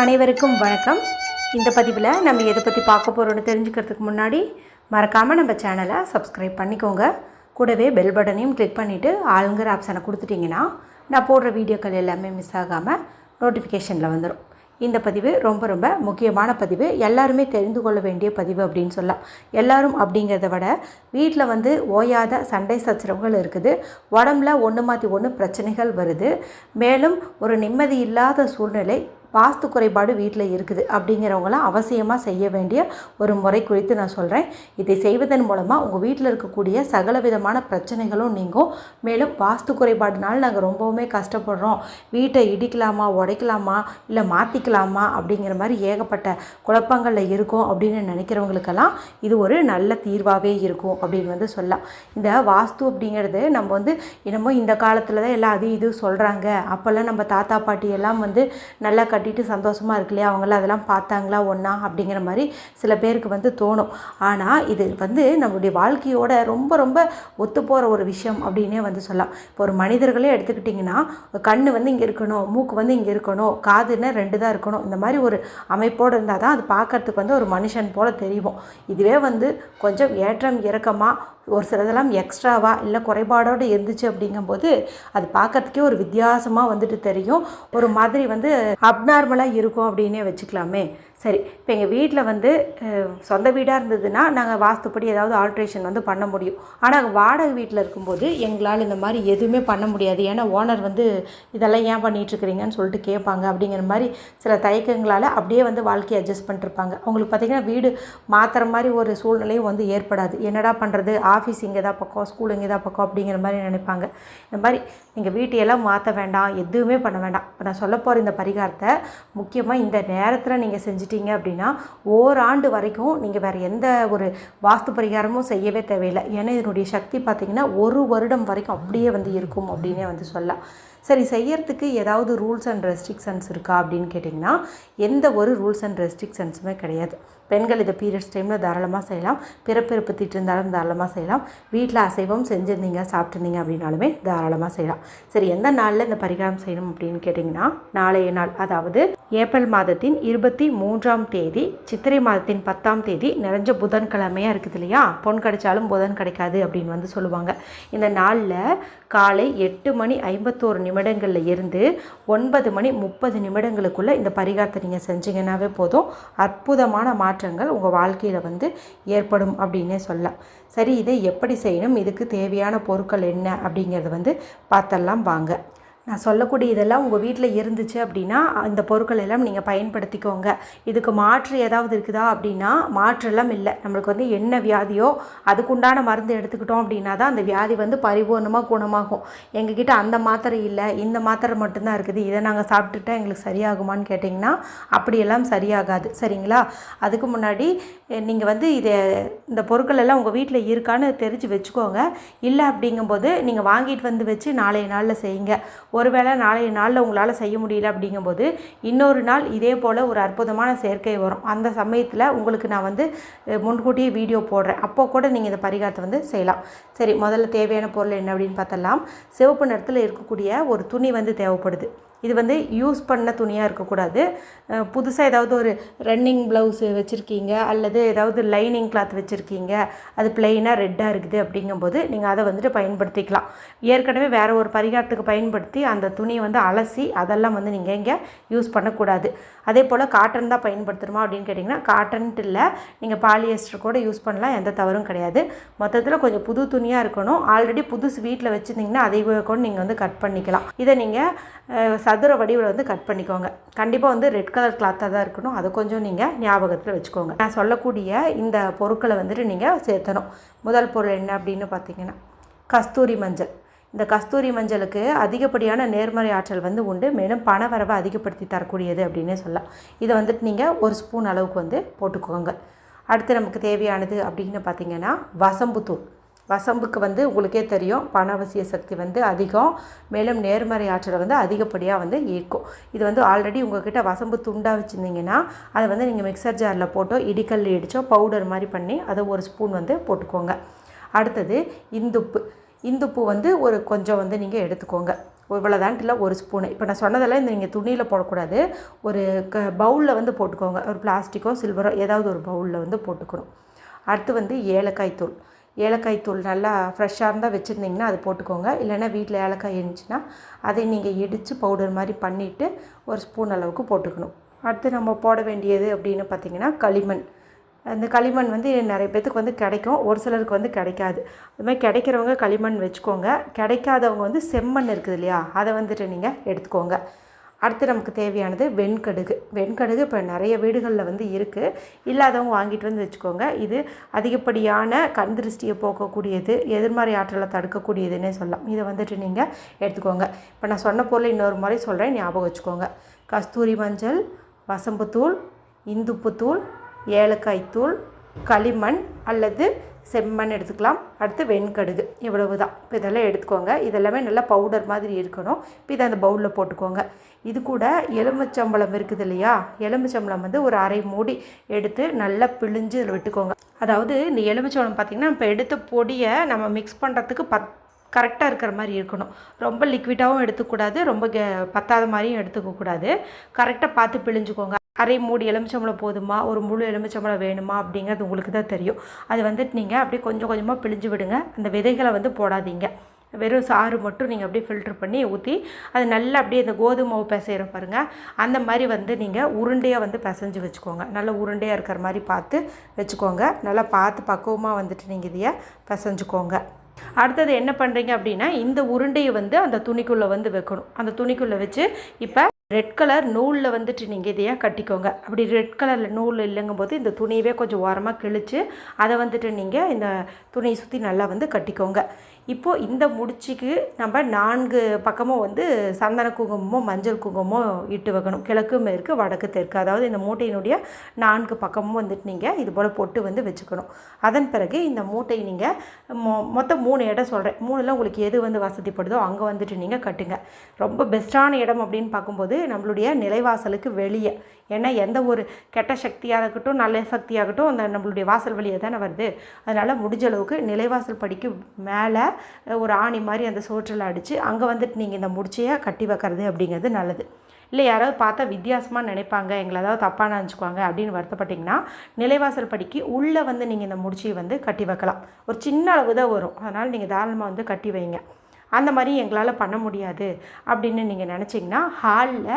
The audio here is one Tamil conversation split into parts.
அனைவருக்கும் வணக்கம். இந்த பதிவில் நம்ம எதை பற்றி பார்க்க போகிறோன்னு தெரிஞ்சுக்கிறதுக்கு முன்னாடி மறக்காமல் நம்ம சேனலை சப்ஸ்கிரைப் பண்ணிக்கோங்க. கூடவே பெல் பட்டனையும் கிளிக் பண்ணிவிட்டு ஆளுங்கிற ஆப்ஷனை கொடுத்துட்டிங்கன்னா நான் போடுற வீடியோக்கள் எல்லாமே மிஸ் ஆகாமல் நோட்டிஃபிகேஷனில் வந்துடும் இந்த பதிவு ரொம்ப ரொம்ப முக்கியமான பதிவு. எல்லாருமே தெரிந்து கொள்ள வேண்டிய பதிவு அப்படின்னு சொல்லலாம். எல்லாரும் அப்படிங்கிறத விட வீட்டில் வந்து ஓயாத சண்டை சச்சரவுகள் இருக்குது. உடம்புல ஒன்று மாற்றி ஒன்று பிரச்சனைகள் வருது. மேலும் ஒரு நிம்மதி இல்லாத சூழ்நிலை வாஸ்து குறைபாடு வீட்டில் இருக்குது அப்படிங்கிறவங்களாம் அவசியமாக செய்ய வேண்டிய ஒரு முறை குறித்து நான் சொல்கிறேன் இதை செய்வதன் மூலமாக உங்கள் வீட்டில் இருக்கக்கூடிய சகல விதமான பிரச்சனைகளும் நீங்கும். மேலும் வாஸ்து குறைபாடுனால நாங்கள் ரொம்பவுமே கஷ்டப்படுறோம். வீட்டை இடிக்கலாமா உடைக்கலாமா இல்லை மாற்றிக்கலாமா அப்படிங்கிற மாதிரி ஏகப்பட்ட குழப்பங்களில் இருக்கும் அப்படின்னு நினைக்கிறவங்களுக்கெல்லாம் இது ஒரு நல்ல தீர்வாகவே இருக்கும் அப்படின்னு வந்து சொல்லலாம். இந்த வாஸ்து அப்படிங்கிறது நம்ம வந்து என்னமோ இந்த காலத்தில் தான் எல்லாம் அது இது சொல்கிறாங்க அப்போல்லாம் நம்ம தாத்தா பாட்டி எல்லாம் வந்து நல்லா கட் கட்டிட்டு சந்தோஷமாக இருக்கு இல்லையா அவங்களாம் அதெல்லாம் பார்த்தாங்களா? ஒன்றா அப்படிங்கிற மாதிரி சில பேருக்கு வந்து தோணும். ஆனால் இது வந்து நம்மளுடைய வாழ்க்கையோட ரொம்ப ரொம்ப ஒத்து போகிற ஒரு விஷயம் அப்படின்னே வந்து சொல்லலாம். இப்போ ஒரு மனிதர்களே எடுத்துக்கிட்டிங்கன்னா கண் வந்து இங்கே இருக்கணும் மூக்கு வந்து இங்கே இருக்கணும் காதுன்னா ரெண்டு தான் இருக்கணும். இந்த மாதிரி ஒரு அமைப்போடு இருந்தால் தான் அது பார்க்கறதுக்கு வந்து ஒரு மனுஷன் போல் தெரியும். இதுவே வந்து கொஞ்சம் ஏற்றம் இறக்கமாக ஒரு சிலதெல்லாம் எக்ஸ்ட்ராவா இல்லை குறைபாடோடு இருந்துச்சு அப்படிங்கும்போது அது பார்க்கறதுக்கே ஒரு வித்தியாசமாக வந்துட்டு தெரியும். ஒரு மாதிரி வந்து அப்நார்மலாக இருக்கும் அப்படின்னே வச்சுக்கலாமே. சரி இப்போ எங்கள் வீட்டில் வந்து சொந்த வீடாக இருந்ததுன்னா நாங்கள் வாஸ்துப்படி ஏதாவது ஆல்ட்ரேஷன் வந்து பண்ண முடியும். ஆனால் வாடகை வீட்டில் இருக்கும்போது எங்களால் இந்த மாதிரி எதுவுமே பண்ண முடியாது. ஏன்னா ஓனர் வந்து இதெல்லாம் ஏன் பண்ணிகிட்ருக்கிறீங்கன்னு சொல்லிட்டு கேட்பாங்க அப்படிங்கிற மாதிரி சில தயக்கங்களால் அப்படியே வந்து வாழ்க்கையை அட்ஜஸ்ட் பண்ணிருப்பாங்க அவங்களுக்கு பார்த்திங்கன்னா வீடு மாற்றுற மாதிரி ஒரு சூழ்நிலையும் வந்து ஏற்படாது. என்னடா பண்ணுறது ஆஃபீஸ் இங்கே தான் பக்கம் ஸ்கூல் இங்கே தான் பக்கம் அப்படிங்கிற மாதிரி நினைப்பாங்க. இந்த மாதிரி நீங்கள் வீட்டையெல்லாம் மாற்ற வேண்டாம் எதுவுமே பண்ண வேண்டாம். இப்போ நான் சொல்ல போகிற இந்த பரிகாரத்தை முக்கியமாக இந்த நேரத்தில் நீங்கள் செஞ்சிட்டீங்க அப்படின்னா ஓராண்டு வரைக்கும் நீங்கள் வேறு எந்த ஒரு வாஸ்து பரிகாரமும் செய்யவே தேவையில்லை. ஏன்னா இதனுடைய சக்தி பார்த்திங்கன்னா ஒரு வருடம் வரைக்கும் அப்படியே வந்து இருக்கும் அப்படின்னே வந்து சொல்லலாம். சரி செய்யறதுக்கு ஏதாவது ரூல்ஸ் அண்ட் ரெஸ்ட்ரிக்ஷன்ஸ் இருக்கா அப்படின்னு கேட்டிங்கன்னா எந்த ஒரு ரூல்ஸ் அண்ட் ரெஸ்ட்ரிக்ஷன்ஸுமே கிடையாது. பெண்கள் இதை பீரியட்ஸ் டைமில் தாராளமாக செய்யலாம். பிறப்பிறப்பு திட்டிருந்தாலும் தாராளமாக செய்யலாம். வீட்டில் அசைவம் செஞ்சுருந்தீங்க சாப்பிட்ருந்தீங்க அப்படின்னாலுமே தாராளமாக செய்யலாம். சரி எந்த நாளில் இந்த பரிகாரம் செய்யணும் அப்படின்னு கேட்டிங்கன்னா நாளைய நாள் அதாவது ஏப்ரல் மாதத்தின் இருபத்தி மூன்றாம் தேதி சித்திரை மாதத்தின் பத்தாம் தேதி நிறைஞ்ச புதன்கிழமையாக இருக்குது இல்லையா? பொன் கிடைச்சாலும் புதன் கிடைக்காது அப்படின்னு வந்து சொல்லுவாங்க. இந்த நாளில் காலை எட்டு மணி ஐம்பத்தோரு நிமிடங்களில் இருந்து ஒன்பது மணி முப்பது நிமிடங்களுக்குள்ளே இந்த பரிகாரத்தை நீங்கள் செஞ்சீங்கன்னாவே போதும். அற்புதமான மாற்றங்கள் உங்கள் வாழ்க்கையில் வந்து ஏற்படும் அப்படின்னே சொல்லலாம். சரி இதை எப்படி செய்யணும்? இதுக்கு தேவையான பொருட்கள் என்ன அப்படிங்கிறது வந்து பார்த்தெல்லாம் வாங்க. நான் சொல்லக்கூடிய இதெல்லாம் உங்கள் வீட்டில் இருந்துச்சு அப்படின்னா இந்த பொருட்கள் எல்லாம் நீங்கள் பயன்படுத்திக்கோங்க. இதுக்கு மாற்று ஏதாவது இருக்குதா அப்படின்னா மாற்றெல்லாம் இல்லை. நம்மளுக்கு வந்து என்ன வியாதியோ அதுக்குண்டான மருந்து எடுத்துக்கிட்டோம் அப்படின்னா தான் அந்த வியாதி வந்து பரிபூர்ணமாக குணமாகும். எங்ககிட்ட அந்த மாத்திரை இல்லை இந்த மாத்திரை மட்டும்தான் இருக்குது. இதை நாங்கள் சாப்பிட்டுட்டா எங்களுக்கு சரியாகுமான்னு கேட்டிங்கன்னா அப்படியெல்லாம் சரியாகாது. சரிங்களா? அதுக்கு முன்னாடி நீங்கள் வந்து இதை இந்த பொருட்கள் எல்லாம் உங்கள் வீட்டில் இருக்கான்னு தெரிஞ்சு வச்சுக்கோங்க. இல்லை அப்படிங்கும்போது நீங்கள் வாங்கிட்டு வந்து வச்சு நாளைய நாளில் செய்யுங்க. ஒருவேளை நாளைய நாளில் உங்களால் செய்ய முடியல அப்படிங்கும்போது இன்னொரு நாள் இதே போல் ஒரு அற்புதமான சேர்க்கை வரும் அந்த சமயத்தில் உங்களுக்கு நான் வந்து முன்கூட்டியே வீடியோ போடுறேன். அப்போ கூட நீங்கள் இந்த பரிகாரத்தை வந்து செய்யலாம். சரி முதல்ல தேவையான பொருள் என்ன அப்படின்னு பார்த்தலாம் சிவப்பு நிறத்தில் இருக்கக்கூடிய ஒரு துணி வந்து தேவைப்படுது. இது வந்து யூஸ் பண்ண துணியாக இருக்கக்கூடாது. புதுசாக ஏதாவது ஒரு ரன்னிங் ப்ளவுஸ் வச்சுருக்கீங்க அல்லது ஏதாவது லைனிங் கிளாத் வச்சுருக்கீங்க அது பிளெயினாக ரெட்டாக இருக்குது அப்படிங்கும்போது நீங்கள் அதை வந்துட்டு பயன்படுத்திக்கலாம். ஏற்கனவே வேறு ஒரு பரிகாரத்துக்கு பயன்படுத்தி அந்த துணியை வந்து அலசி அதெல்லாம் வந்து நீங்கள் இங்கே யூஸ் பண்ணக்கூடாது. அதே போல் காட்டன் தான் பயன்படுத்தணுமா அப்படின்னு கேட்டிங்கன்னா காட்டன்ட்டு இல்லை நீங்கள் பாலியஸ்டர் கூட யூஸ் பண்ணலாம் எந்த தவறும் கிடையாது. மொத்தத்தில் கொஞ்சம் புது துணியாக இருக்கணும். ஆல்ரெடி புதுசு வீட்டில் வச்சுருந்தீங்கன்னா அதை கூட நீங்கள் வந்து கட் பண்ணிக்கலாம். இதை நீங்கள் சதுர வடிவில் வந்து கட் பண்ணிக்கோங்க. கண்டிப்பாக வந்து ரெட் கலர் கிளாத்தாக தான் இருக்கணும். அதை கொஞ்சம் நீங்கள் ஞாபகத்தில் வச்சுக்கோங்க. நான் சொல்லக்கூடிய இந்த பொருட்களை வந்துட்டு நீங்கள் சேர்த்தணும். முதல் பொருள் என்ன அப்படின்னு பார்த்தீங்கன்னா கஸ்தூரி மஞ்சள். இந்த கஸ்தூரி மஞ்சளுக்கு அதிகப்படியான நேர்மறை ஆற்றல் வந்து உண்டு. மேலும் பணவரவை அதிகப்படுத்தி தரக்கூடியது அப்படின்னே சொல்லலாம். இதை வந்துட்டு நீங்கள் ஒரு ஸ்பூன் அளவுக்கு வந்து போட்டுக்கோங்க. அடுத்து நமக்கு தேவையானது அப்படின்னு பார்த்தீங்கன்னா வசம்புத்தூள். வசம்புக்கு வந்து உங்களுக்கே தெரியும் பணவசிய சக்தி வந்து அதிகம். மேலும் நேர்மறை ஆற்றலை வந்து அதிகப்படியாக வந்து ஈர்க்கும். இது வந்து ஆல்ரெடி உங்கள்கிட்ட வசம்பு துண்டாக வச்சுருந்தீங்கன்னா அதை வந்து நீங்கள் மிக்சர் ஜாரில் போட்டோ இடிக்கல் இடித்தோ பவுடர் மாதிரி பண்ணி அதை ஒரு ஸ்பூன் வந்து போட்டுக்கோங்க. அடுத்தது இந்துப்பு. இந்துப்பு வந்து ஒரு கொஞ்சம் வந்து நீங்கள் எடுத்துக்கோங்க. இவ்வளோதான்ட்டில் இல்லை ஒரு ஸ்பூனு இப்போ நான் சொன்னதெல்லாம் இந்த நீங்கள் துணியில் போடக்கூடாது. ஒரு க பவுலில் வந்து போட்டுக்கோங்க. ஒரு பிளாஸ்டிக்கோ சில்வரோ ஏதாவது ஒரு பவுலில் வந்து போட்டுக்கணும். அடுத்து வந்து ஏலக்காய் தூள். ஏலக்காய் தூள் நல்லா ஃப்ரெஷ்ஷாக இருந்தால் வச்சுருந்தீங்கன்னா அது போட்டுக்கோங்க. இல்லைன்னா வீட்டில் ஏலக்காய் இருந்துச்சுன்னா அதை நீங்கள் இடித்து பவுடர் மாதிரி பண்ணிவிட்டு ஒரு ஸ்பூன் அளவுக்கு போட்டுக்கணும். அடுத்து நம்ம போட வேண்டியது அப்படின்னு பார்த்தீங்கன்னா களிமண். அந்த களிமண் வந்து நிறைய பேத்துக்கு வந்து கிடைக்கும். ஒரு சிலருக்கு வந்து கிடைக்காது. அது மாதிரி கிடைக்கிறவங்க களிமண் வச்சுக்கோங்க. கிடைக்காதவங்க வந்து செம்மண் இருக்குது இல்லையா? அதை வந்துட்டு நீங்கள் எடுத்துக்கோங்க. அடுத்து நமக்கு தேவையானது வெண்கடுகு. வெண்கடுகு இப்போ நிறைய வீடுகளில் வந்து இருக்குது இல்லாதவங்க வாங்கிட்டு வந்து வச்சுக்கோங்க. இது அதிகப்படியான கண் திருஷ்டியை போக்கக்கூடியது எதிர்மறை ஆற்றலை தடுக்கக்கூடியதுன்னே சொல்லலாம். இதை வந்துட்டு நீங்கள் எடுத்துக்கோங்க. இப்போ நான் சொன்ன பொருள் இன்னொரு முறை சொல்கிறேன் ஞாபகம் வச்சுக்கோங்க. கஸ்தூரி மஞ்சள் வசம்புத்தூள் இந்துப்புத்தூள் ஏலக்காய் தூள் களிமண் அல்லது செம்மண் எடுத்துக்கலாம். அடுத்து வெண்கடுகு. இவ்வளவு தான் இப்போ இதெல்லாம் எடுத்துக்கோங்க. இதெல்லாமே நல்லா பவுடர் மாதிரி இருக்கணும். இப்போ இதை அந்த பவுலில் போட்டுக்கோங்க. இது கூட எலுமிச்சம்பழம் இருக்குது இல்லையா? எலுமிச்சம்பழம் வந்து ஒரு அரை மூடி எடுத்து நல்லா பிழிஞ்சு இதில் விட்டுக்கோங்க. அதாவது இந்த எலுமிச்சம்பழம் பார்த்திங்கன்னா இப்போ எடுத்த பொடியை நம்ம மிக்ஸ் பண்ணுறதுக்கு பத் கரெக்டாக இருக்கிற மாதிரி இருக்கணும். ரொம்ப லிக்விடாகவும் எடுத்துக்கூடாது ரொம்ப கே பத்தாத மாதிரியும் எடுத்துக்கக்கூடாது கரெக்டாக பார்த்து பிழிஞ்சுக்கோங்க. அரை மூடி எலுமிச்சம்பழம் போதுமா? ஒரு முழு எலுமிச்சம்பளம் வேணுமா? அப்படிங்கிறது உங்களுக்கு தான் தெரியும். அது வந்துட்டு நீங்கள் அப்படியே கொஞ்சம் கொஞ்சமாக பிழிஞ்சு விடுங்க. அந்த விதைகளை வந்து போடாதீங்க. வெறும் சாறு மட்டும் நீங்கள் அப்படியே ஃபில்ட்ரு பண்ணி ஊற்றி அது நல்லா அப்படியே இந்த கோதுமை மாவு பிசைகிற பாருங்கள் அந்த மாதிரி வந்து நீங்கள் உருண்டையாக வந்து பிசைஞ்சு வச்சுக்கோங்க. நல்லா உருண்டையாக இருக்கிற மாதிரி பார்த்து வச்சுக்கோங்க. நல்லா பார்த்து பக்குவமாக வந்துட்டு நீங்கள் இதையை பிசைஞ்சுக்கோங்க. அடுத்தது என்ன பண்ணுறீங்க அப்படின்னா இந்த உருண்டையை வந்து அந்த துணிக்குள்ளே வந்து வைக்கணும். அந்த துணிக்குள்ளே வச்சு இப்போ ரெட் கலர் நூலில் வந்துட்டு நீங்கள் இதையாக கட்டிக்கோங்க. அப்படி ரெட் கலரில் நூல் இல்லைங்கும் போது இந்த துணியவே கொஞ்சம் ஓரமாக கிழித்து அதை வந்துட்டு நீங்கள் இந்த துணியை சுற்றி நல்லா வந்து கட்டிக்கோங்க. இப்போது இந்த முடிச்சுக்கு நம்ம நான்கு பக்கமும் வந்து சந்தன குங்குமமோ மஞ்சள் குங்குமமோ இட்டு வைக்கணும். கிழக்கு மேற்கு வடக்கு தெற்கு. அதாவது இந்த மூட்டையினுடைய நான்கு பக்கமும் வந்துட்டு நீங்கள் இது போல் பொட்டு வந்து வச்சுக்கணும். அதன் பிறகு இந்த மூட்டை நீங்கள் மொ மொத்தம் மூணு இடம் சொல்கிறேன் மூணில் உங்களுக்கு எது வந்து வசதிப்படுதோ அங்கே வந்துட்டு நீங்கள் கட்டுங்க. ரொம்ப பெஸ்ட்டான இடம் அப்படின்னு பார்க்கும்போது நம்மளுடைய நிலைவாசலுக்கு வெளியே. ஏன்னா எந்த ஒரு கெட்ட சக்தியாக இருக்கட்டும் நல்ல சக்தியாகட்டும் அந்த நம்மளுடைய வாசல் வழியாக தானே வருது. அதனால் முடிஞ்ச அளவுக்கு நிலைவாசல் படிக்கு மேலே ஒரு ஆணி மாதிரி அந்த சோற்றில் அடித்து அங்கே வந்துட்டு நீங்கள் இந்த முடிச்சையை கட்டி வைக்கிறது அப்படிங்கிறது நல்லது. இல்லை யாராவது பார்த்தா வித்தியாசமாக நினைப்பாங்க எங்களை ஏதாவது தப்பாக நினச்சிக்குவாங்க அப்படின்னு வருத்தப்பட்டிங்கன்னா நிலைவாசல் படிக்கு உள்ளே வந்து நீங்கள் இந்த முடிச்சியை வந்து கட்டி வைக்கலாம். ஒரு சின்ன அளவு தான் வரும். அதனால் நீங்கள் தாராளமாக வந்து கட்டி வைங்க. அந்த மாதிரி எங்களால் பண்ண முடியாது அப்படின்னு நீங்கள் நினச்சிங்கன்னா ஹாலில்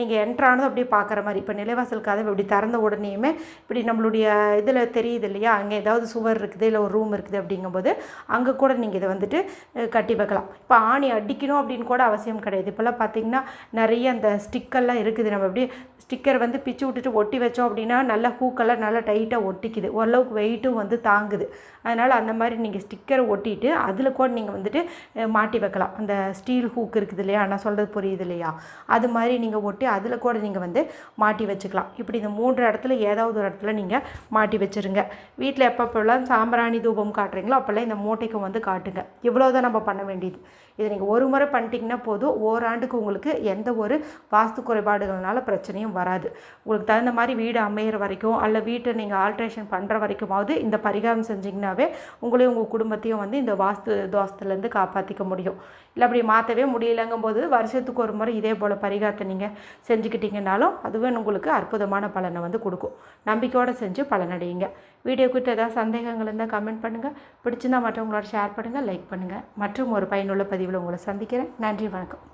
நீங்கள் என்ட்ரானதும் அப்படியே பார்க்குற மாதிரி. இப்போ நிலைவாசல் கதவு இப்படி திறந்த உடனேயுமே இப்படி நம்மளுடைய இதில் தெரியுது இல்லையா? அங்கே ஏதாவது சுவர் இருக்குது இல்லை ஒரு ரூம் இருக்குது அப்படிங்கும்போது அங்கே கூட நீங்கள் இதை வந்துட்டு கட்டி வைக்கலாம். இப்போ ஆணி அடிக்கணும் அப்படின்னு கூட அவசியம் கிடையாது. இப்போல்லாம் பார்த்திங்கன்னா நிறைய அந்த ஸ்டிக்கெல்லாம் இருக்குது. நம்ம அப்படியே ஸ்டிக்கர் வந்து பிச்சு விட்டுட்டு ஒட்டி வச்சோம் அப்படின்னா நல்லா ஹூக்கெல்லாம் நல்லா டைட்டாக ஒட்டிக்குது. ஓரளவுக்கு வெயிட்டும் வந்து தாங்குது. அதனால் அந்த மாதிரி நீங்கள் ஸ்டிக்கரை ஒட்டிட்டு அதில் கூட நீங்கள் வந்துட்டு மாட்டி வைக்கலாம். அந்த ஸ்டீல் ஹூக் இருக்குது இல்லையா? நான் சொல்கிறது புரியுது இல்லையா? அது மாதிரி நீங்கள் ஒட்டி அதில் கூட நீங்கள் வந்து மாட்டி வச்சுக்கலாம். இப்படி இந்த மூன்று இடத்துல ஏதாவது ஒரு இடத்துல நீங்கள் மாட்டி வச்சுருங்க. வீட்டில் எப்பப்போலாம் சாம்பிராணி தூபம் காட்டுறீங்களோ அப்போல்லாம் இந்த மூட்டைக்கும் வந்து காட்டுங்க. இவ்வளோ தான் நம்ம பண்ண வேண்டியது. இதை நீங்கள் ஒரு முறை பண்ணிட்டீங்கன்னா போதும். ஓராண்டுக்கு உங்களுக்கு எந்த ஒரு வாஸ்து குறைபாடுகள்னால பிரச்சனையும் வராது. உங்களுக்கு தகுந்த மாதிரி வீடு அமையிற வரைக்கும் அல்ல வீட்டை நீங்கள் ஆல்ட்ரேஷன் பண்ணுற வரைக்குமாவது இந்த பரிகாரம் செஞ்சிங்கனாவே உங்களையும் உங்கள் குடும்பத்தையும் வந்து இந்த வாஸ்து தோஷத்துலேருந்து காப்பாற்றிக்க முடியும். முடியும். இல்லை அப்படி மாற்றவே முடியலங்கும்போது வருஷத்துக்கு ஒரு முறை இதே போல் பரிகாரத்தை நீங்கள் செஞ்சுக்கிட்டீங்கனாலும் அதுவே உங்களுக்கு அற்புதமான பலனை வந்து கொடுக்கும். நம்பிக்கையோடு செஞ்சு பலனடையுங்க. வீடியோ குறித்து ஏதாவது சந்தேகங்கள் இருந்தால் கமெண்ட் பண்ணுங்கள் பிடிச்சிருந்தால் மற்றவங்களோட ஷேர் பண்ணுங்கள் லைக் பண்ணுங்கள் மற்றும் ஒரு பயனுள்ள பதிவில் உங்களை சந்திக்கிறேன். நன்றி வணக்கம்.